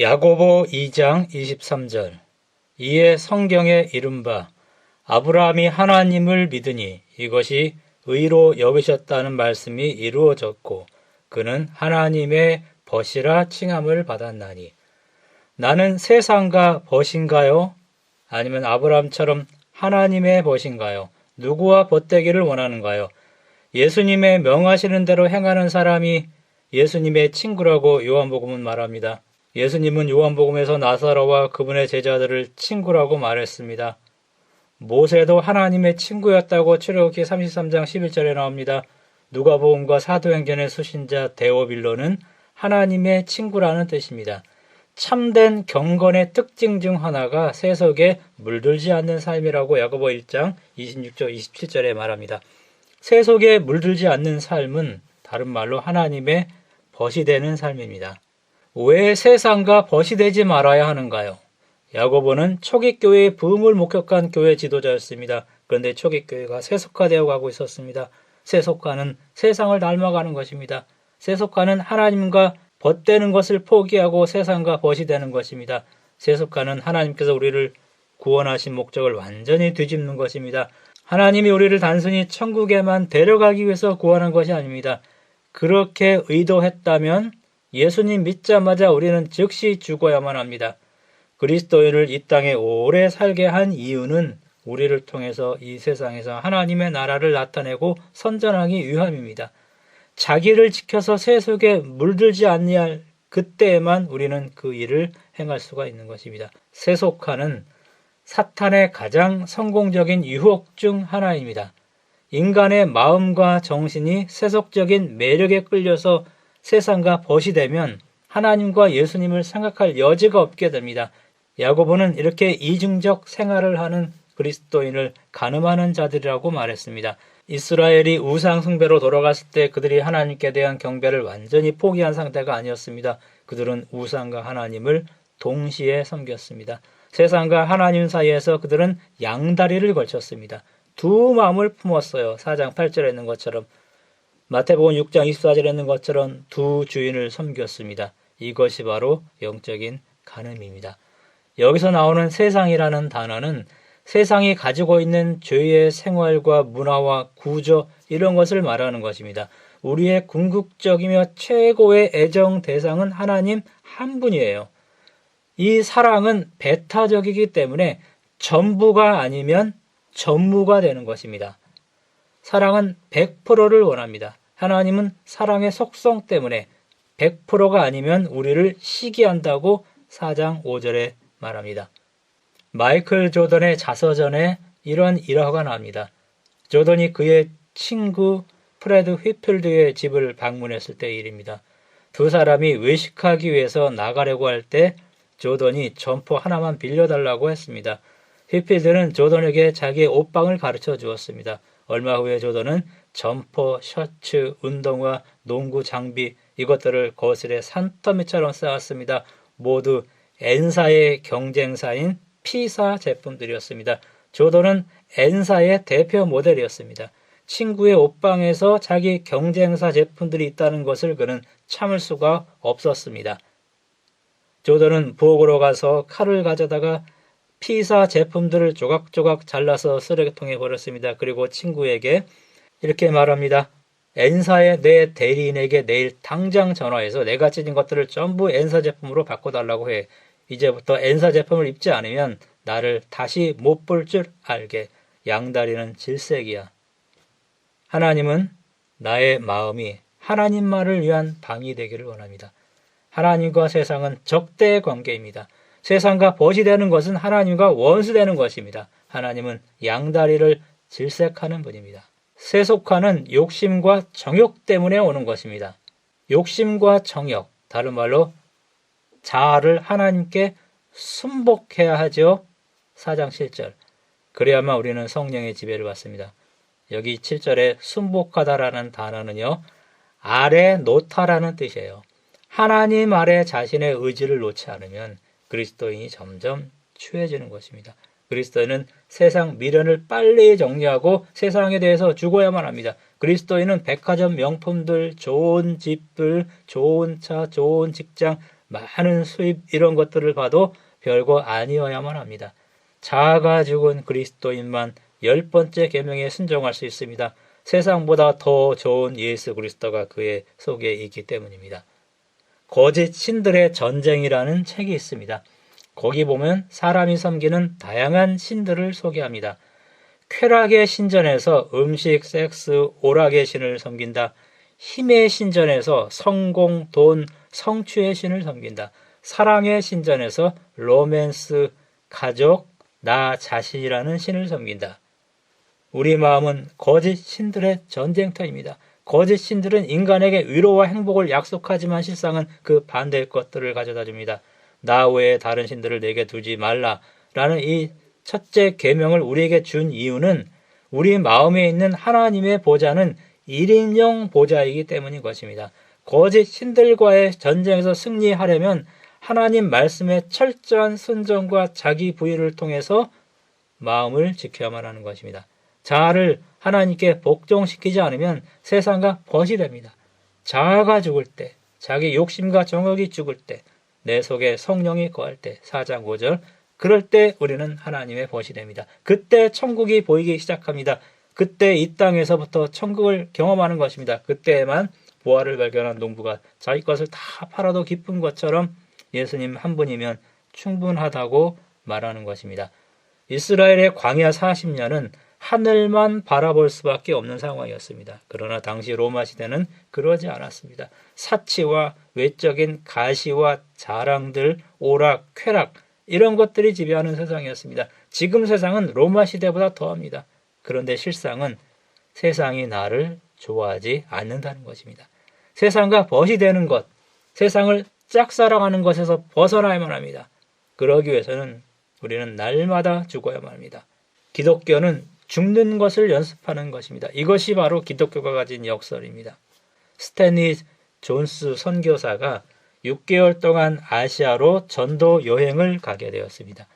야고보 2장 23절 이에 성경에 이른바 아브라함이 하나님을 믿으니 이것이 의로 여기셨다는 말씀이 이루어졌고 그는 하나님의 벗이라 칭함을 받았나니 나는 세상과 벗인가요? 아니면 아브라함처럼 하나님의 벗인가요? 누구와 벗되기를 원하는가요? 예수님의 명하시는 대로 행하는 사람이 예수님의 친구라고 요한복음은 말합니다. 예수님은 요한복음에서 나사로와 그분의 제자들을 친구라고 말했습니다. 모세도 하나님의 친구였다고 출애굽기 33장 11절에 나옵니다. 누가복음과 사도행전의 수신자 데오빌로는 하나님의 친구라는 뜻입니다. 참된 경건의 특징 중 하나가 세속에 물들지 않는 삶이라고 야고보 1장 26절 27절에 말합니다. 세속에 물들지 않는 삶은 다른 말로 하나님의 벗이 되는 삶입니다. 왜 세상과 벗이 되지 말아야 하는가요? 야고보는 초기 교회의 부흥을 목격한 교회 지도자였습니다. 그런데 초기 교회가 세속화되어 가고 있었습니다. 세속화는 세상을 닮아가는 것입니다. 세속화는 하나님과 벗되는 것을 포기하고 세상과 벗이 되는 것입니다. 세속화는 하나님께서 우리를 구원하신 목적을 완전히 뒤집는 것입니다. 하나님이 우리를 단순히 천국에만 데려가기 위해서 구원한 것이 아닙니다. 그렇게 의도했다면 예수님 믿자마자 우리는 즉시 죽어야만 합니다. 그리스도인을 이 땅에 오래 살게 한 이유는 우리를 통해서 이 세상에서 하나님의 나라를 나타내고 선전하기 위함입니다. 자기를 지켜서 세속에 물들지 않니할 그때에만 우리는 그 일을 행할 수가 있는 것입니다. 세속화는 사탄의 가장 성공적인 유혹 중 하나입니다. 인간의 마음과 정신이 세속적인 매력에 끌려서 세상과 벗이 되면 하나님과 예수님을 생각할 여지가 없게 됩니다. 야고보는 이렇게 이중적 생활을 하는 그리스도인을 가늠하는 자들이라고 말했습니다. 이스라엘이 우상 숭배로 돌아갔을 때 그들이 하나님께 대한 경배를 완전히 포기한 상태가 아니었습니다. 그들은 우상과 하나님을 동시에 섬겼습니다. 세상과 하나님 사이에서 그들은 양다리를 걸쳤습니다. 두 마음을 품었어요. 4장 8절에 있는 것처럼 마태복음 6장 24절에 있는 것처럼 두 주인을 섬겼습니다. 이것이 바로 영적인 가늠입니다. 여기서 나오는 세상이라는 단어는 세상이 가지고 있는 죄의 생활과 문화와 구조 이런 것을 말하는 것입니다. 우리의 궁극적이며 최고의 애정 대상은 하나님 한 분이에요. 이 사랑은 배타적이기 때문에 전부가 아니면 전무가 되는 것입니다. 사랑은 100%를 원합니다. 하나님은 사랑의 속성 때문에 100%가 아니면 우리를 시기한다고 4장 5절에 말합니다. 마이클 조던의 자서전에 이런 일화가 나옵니다. 조던이 그의 친구 프레드 휘필드의 집을 방문했을 때 일입니다. 두 사람이 외식하기 위해서 나가려고 할 때 조던이 점포 하나만 빌려달라고 했습니다. 휘필드는 조던에게 자기의 옷방을 가르쳐 주었습니다. 얼마 후에 조던은 점퍼, 셔츠, 운동화, 농구 장비 이것들을 거실에 산더미처럼 쌓았습니다. 모두 엔사의 경쟁사인 피사 제품들이었습니다. 조던은 엔사의 대표 모델이었습니다. 친구의 옷방에서 자기 경쟁사 제품들이 있다는 것을 그는 참을 수가 없었습니다. 조던은 부엌으로 가서 칼을 가져다가 피사 제품들을 조각조각 잘라서 쓰레기통에 버렸습니다. 그리고 친구에게 이렇게 말합니다. 엔사의 내 대리인에게 내일 당장 전화해서 내가 찢은 것들을 전부 엔사 제품으로 바꿔달라고 해. 이제부터 엔사 제품을 입지 않으면 나를 다시 못 볼 줄 알게. 양다리는 질색이야. 하나님은 나의 마음이 하나님 말을 위한 방이 되기를 원합니다. 하나님과 세상은 적대의 관계입니다. 세상과 벗이 되는 것은 하나님과 원수되는 것입니다. 하나님은 양다리를 질색하는 분입니다. 세속화는 욕심과 정욕 때문에 오는 것입니다. 욕심과 정욕, 다른 말로 자아를 하나님께 순복해야 하죠. 4장 7절. 그래야만 우리는 성령의 지배를 받습니다. 여기 7절에 순복하다라는 단어는요. 아래 놓다라는 뜻이에요. 하나님 아래 자신의 의지를 놓지 않으면 그리스도인이 점점 추해지는 것입니다. 그리스도인은 세상 미련을 빨리 정리하고 세상에 대해서 죽어야만 합니다. 그리스도인은 백화점 명품들, 좋은 집들, 좋은 차, 좋은 직장, 많은 수입 이런 것들을 봐도 별거 아니어야만 합니다. 자아가 죽은 그리스도인만 열 번째 계명에 순종할 수 있습니다. 세상보다 더 좋은 예수 그리스도가 그의 속에 있기 때문입니다. 거짓 신들의 전쟁이라는 책이 있습니다. 거기 보면 사람이 섬기는 다양한 신들을 소개합니다. 쾌락의 신전에서 음식, 섹스, 오락의 신을 섬긴다. 힘의 신전에서 성공, 돈, 성취의 신을 섬긴다. 사랑의 신전에서 로맨스, 가족, 나 자신이라는 신을 섬긴다. 우리 마음은 거짓 신들의 전쟁터입니다. 거짓 신들은 인간에게 위로와 행복을 약속하지만 실상은 그 반대의 것들을 가져다 줍니다. 나 외에 다른 신들을 내게 두지 말라라는 이 첫째 계명을 우리에게 준 이유는 우리 마음에 있는 하나님의 보좌는 1인용 보좌이기 때문인 것입니다. 거짓 신들과의 전쟁에서 승리하려면 하나님 말씀의 철저한 순종과 자기 부여를 통해서 마음을 지켜야만 하는 것입니다. 자아를 하나님께 복종시키지 않으면 세상과 벗이 됩니다. 자아가 죽을 때, 자기 욕심과 정욕이 죽을 때, 내 속에 성령이 거할 때, 4장 5절, 그럴 때 우리는 하나님의 벗이 됩니다. 그때 천국이 보이기 시작합니다. 그때 이 땅에서부터 천국을 경험하는 것입니다. 그때에만 보화를 발견한 농부가 자기 것을 다 팔아도 기쁜 것처럼 예수님 한 분이면 충분하다고 말하는 것입니다. 이스라엘의 광야 40년은 하늘만 바라볼 수밖에 없는 상황이었습니다. 그러나 당시 로마 시대는 그러지 않았습니다. 사치와 외적인 가시와 자랑들, 오락, 쾌락 이런 것들이 지배하는 세상이었습니다. 지금 세상은 로마 시대보다 더합니다. 그런데 실상은 세상이 나를 좋아하지 않는다는 것입니다. 세상과 벗이 되는 것, 세상을 짝사랑하는 것에서 벗어나야만 합니다. 그러기 위해서는 우리는 날마다 죽어야만 합니다. 기독교는 죽는 것을 연습하는 것입니다. 이것이 바로 기독교가 가진 역설입니다. 스탠리 존스 선교사가 6개월 동안 아시아로 전도 여행을 가게 되었습니다.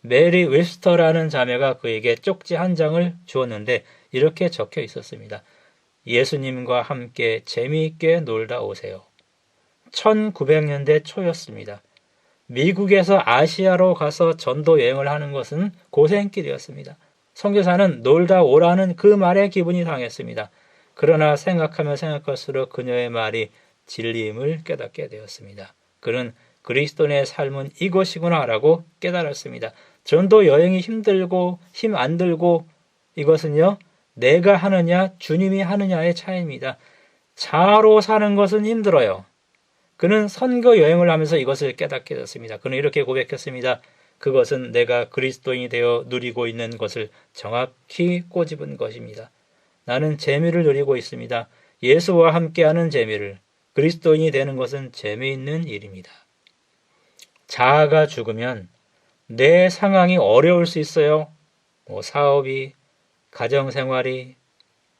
메리 웨스터라는 자매가 그에게 쪽지 한 장을 주었는데 이렇게 적혀 있었습니다. 예수님과 함께 재미있게 놀다 오세요. 1900년대 초였습니다. 미국에서 아시아로 가서 전도 여행을 하는 것은 고생길이었습니다. 선교사는 놀다 오라는 그 말에 기분이 상했습니다. 그러나 생각하면 생각할수록 그녀의 말이 진리임을 깨닫게 되었습니다. 그는 그리스도인의 삶은 이것이구나라고 깨달았습니다. 전도 여행이 힘들고 힘 안 들고 이것은요 내가 하느냐 주님이 하느냐의 차이입니다. 자로 사는 것은 힘들어요. 그는 선거 여행을 하면서 이것을 깨닫게 됐습니다. 그는 이렇게 고백했습니다. 그것은 내가 그리스도인이 되어 누리고 있는 것을 정확히 꼬집은 것입니다. 나는 재미를 누리고 있습니다. 예수와 함께하는 재미를 그리스도인이 되는 것은 재미있는 일입니다. 자아가 죽으면 내 상황이 어려울 수 있어요. 뭐 사업이, 가정생활이,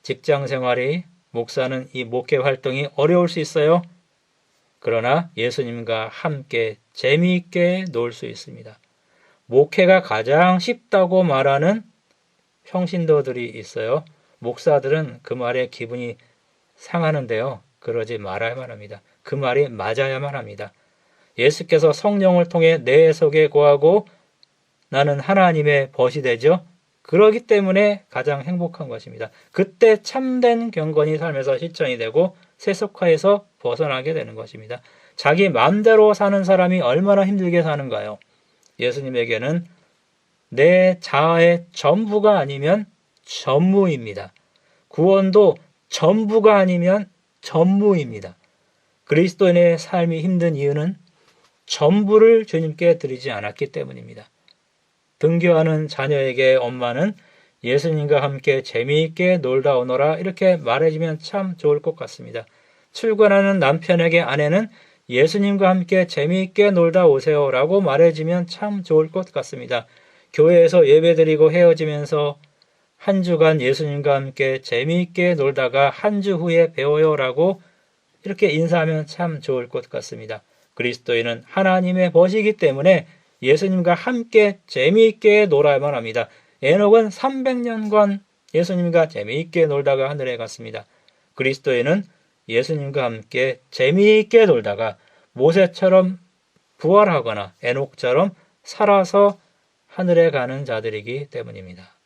직장생활이, 목사는 이 목회 활동이 어려울 수 있어요. 그러나 예수님과 함께 재미있게 놀 수 있습니다. 목회가 가장 쉽다고 말하는 평신도들이 있어요. 목사들은 그 말에 기분이 상하는데요. 그러지 말아야만 합니다. 그 말이 맞아야만 합니다. 예수께서 성령을 통해 내 속에 거하고 나는 하나님의 벗이 되죠. 그러기 때문에 가장 행복한 것입니다. 그때 참된 경건이 삶에서 실천이 되고 세속화에서 벗어나게 되는 것입니다. 자기 마음대로 사는 사람이 얼마나 힘들게 사는가요? 예수님에게는 내 자아의 전부가 아니면 전무입니다. 구원도 전부가 아니면 전무입니다. 그리스도인의 삶이 힘든 이유는 전부를 주님께 드리지 않았기 때문입니다. 등교하는 자녀에게 엄마는 예수님과 함께 재미있게 놀다 오너라 이렇게 말해주면 참 좋을 것 같습니다. 출근하는 남편에게 아내는 예수님과 함께 재미있게 놀다 오세요 라고 말해주면 참 좋을 것 같습니다. 교회에서 예배드리고 헤어지면서 한 주간 예수님과 함께 재미있게 놀다가 한 주 후에 배워요 라고 이렇게 인사하면 참 좋을 것 같습니다. 그리스도인은 하나님의 벗이기 때문에 예수님과 함께 재미있게 놀아야만 합니다. 에녹은 300년간 예수님과 재미있게 놀다가 하늘에 갔습니다. 그리스도인은 예수님과 함께 재미있게 놀다가 모세처럼 부활하거나 에녹처럼 살아서 하늘에 가는 자들이기 때문입니다.